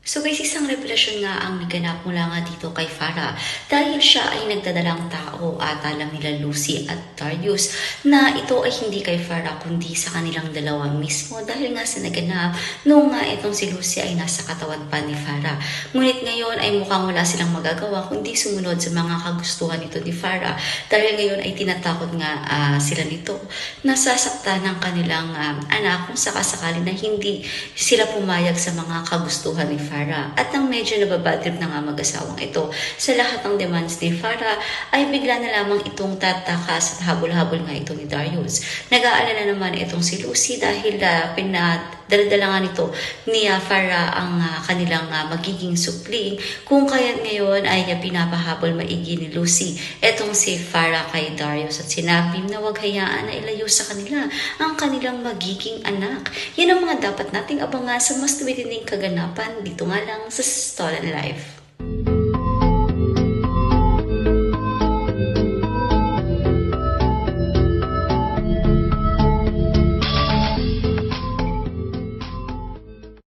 So guys, isang revelasyon nga ang naganap mula nga dito kay Farah. Dahil siya ay nagdadalang tao at alam nila Lucy at Darius na ito ay hindi kay Farah kundi sa kanilang dalawa mismo. Dahil nga sa naganap nung nga itong si Lucy ay nasa katawan pa ni Farah. Ngunit ngayon ay mukhang wala silang magagawa kundi sumunod sa mga kagustuhan nito ni Farah. Dahil ngayon ay tinatakot nga ah, sila nito na sasaktan ng kanilang ah, anak kung sakasakali na hindi sila pumayag sa mga kagustuhan ni Farah. At nang medyo nababadrip na nga mag-asawang ito sa lahat ng demands ni Farah ay bigla na lamang itong tatakas at habol-habol nga ito ni Darius. Nag-aalala naman itong si Lucy dahil uh, pinadala nga nito ni ah, Farah ang ah, kanilang ah, magiging supling kung kaya't ngayon ay ah, pinapahabol maigi ni Lucy etong si Farah kay Darius at sinabi na huwag hayaan na ilayo sa kanila ang kanilang magiging anak. Yan ang mga dapat nating abangan sa mas tumitinding kaganapan dito nga lang sa Stolen Life.